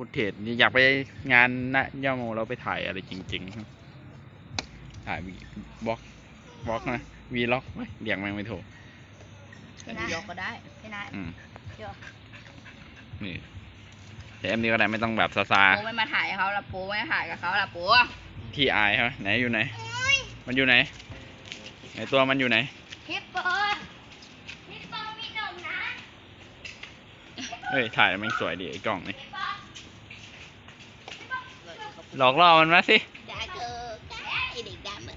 ฟุตเทจอยากไปงานนะย่าโมเราไปถ่ายอะไรจริงๆครับถ่ายวีบล็อกบล็อกนะวีล็อกเรียงแม่งไม่ถูกเป็นยกก็ได้พี่นะอืมเดี๋ยวนี่แต่เอ็มนี้ก็ได้ไม่ต้องแบบซาซาปูไม่มาถ่ายเขาละปูไม่ถ่ายกับเขาละปูๆที่อายใช่ไหมไหนอยู่ไหน มันอยู่ไหนไหนตัวมันอยู่ไหนฮิปโปฮิปโปมีนมนะเฮ้ยถ่ายแล้วแมันสวยดีไอ้กล้องนี่ หลอกล่อมันมาสิดาเกอร์ไอเด็กดำอะ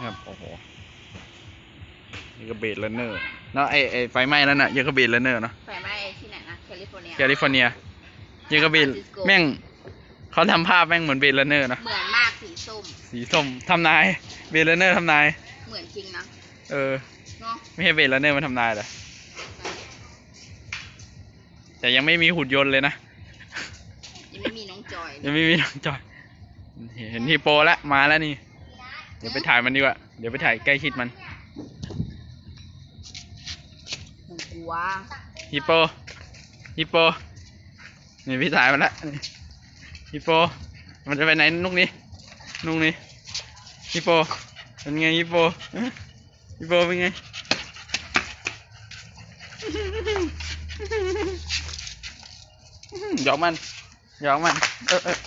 ครับโอ้โหนี่ก็เบดเลนเนอร์เนาะไอไอไฟไหม้แล้วน่ะยังก็เบดเลนเนอร์เนาะไฟไหม้ที่ไหนนะแคลิฟอร์เนียแคลิฟอร์เนียยังก็เบดซานฟรานซิสโกแม่งเขาทำภาพแม่งเหมือนเบดเลนเนอร์เนาะเหมือนมากสีส้มสีส้มทำนายเบดเลนเนอร์ทำนายเหมือนจริงนะเออเนาะไม่ใช่เบดเลนเนอร์มันทำนายเหรอแต่ยังไม่มีหุ่นยนต์เลยนะ ยยังไม่มีน้องจอยเห็นฮีโปแล้วมาแล้วนี่ เดี๋ยวไปถ่ายมันดีกว่า เดี๋ยวไปถ่ายใกล้ชิดมันหนูกลัวฮิปโป ฮิปโป นี่พี่ถ่ายมันละนี่ฮิปโป มันจะไปไหนนุกนี้ นุกนี้ ฮิปโป เป็นไงฮิปโปฮะฮิปโปเป็นไงหยอกมัน หยอกมัน เออเออ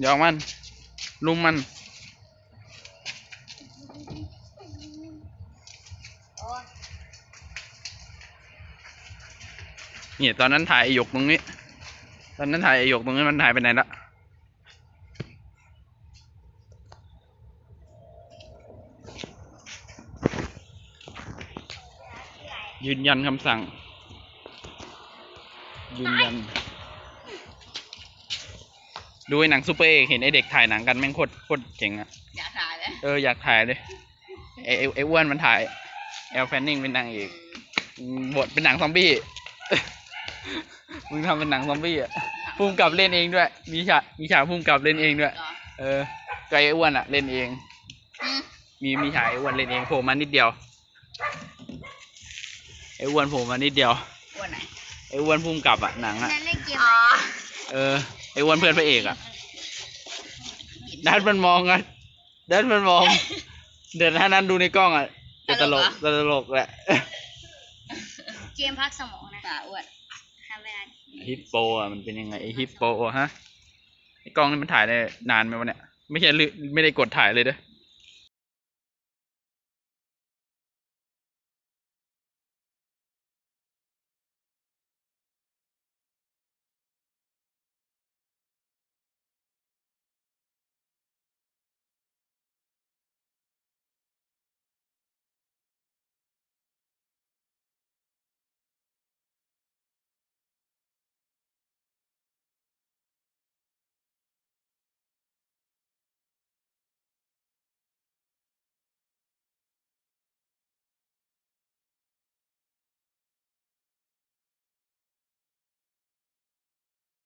หยอกมัน ลุมมัน เนี่ยตอนนั้นถ่ายไอหยกตรงนี้ ตอนนั้นถ่ายไอหยกตรงนี้มันถ่ายไปไหนละยืนยันคำสั่ง ยืนยัน ดูไอ้หนังซูเปอร์เอกเห็นไอเด็กถ่ายหนังกันแม่งโคตรโคตรเจ๋งอะอยากถ่ายเลยเอออยากถ่ายเลยไอไอไออ้วนมันถ่ายแอลแฟนนิงเป็นนางเอกอืมบทเป็นหนังซอมบี้ มึงทำเป็นหนังซอมบี้อะพุ่มกับเล่นเองด้วย มีฉากมีฉากพุ่มกับเล่นเองด้วย เหรอเออไกไออ้วนอะเล่นเอง อืมมีมีฉากไออ้วนเล่นเองโผล่มานิดเดียวไออ้วนโผล่มานิดเดียวอ้วนไหนไออ้วนพุ่มกับอะหนังอะนั่นเล่นเกมอ๋อ เออ ไออ้วนเพื่อนพระเอกอะดันมันมองอะดันมันมอง เดี๋ยวถ้านั้นดูในกล้องอะจะตลกจะตลกแหละ เกมพักสมองนะตาอ้วนทำเวลาฮิปโปอะมันเป็นยังไงไอฮิปโปอะฮะไอกล้องนี่มันถ่ายได้นานไหมวะเนี่ย ไม่ใช่ลืไม่ได้กดถ่ายเลยเด้อ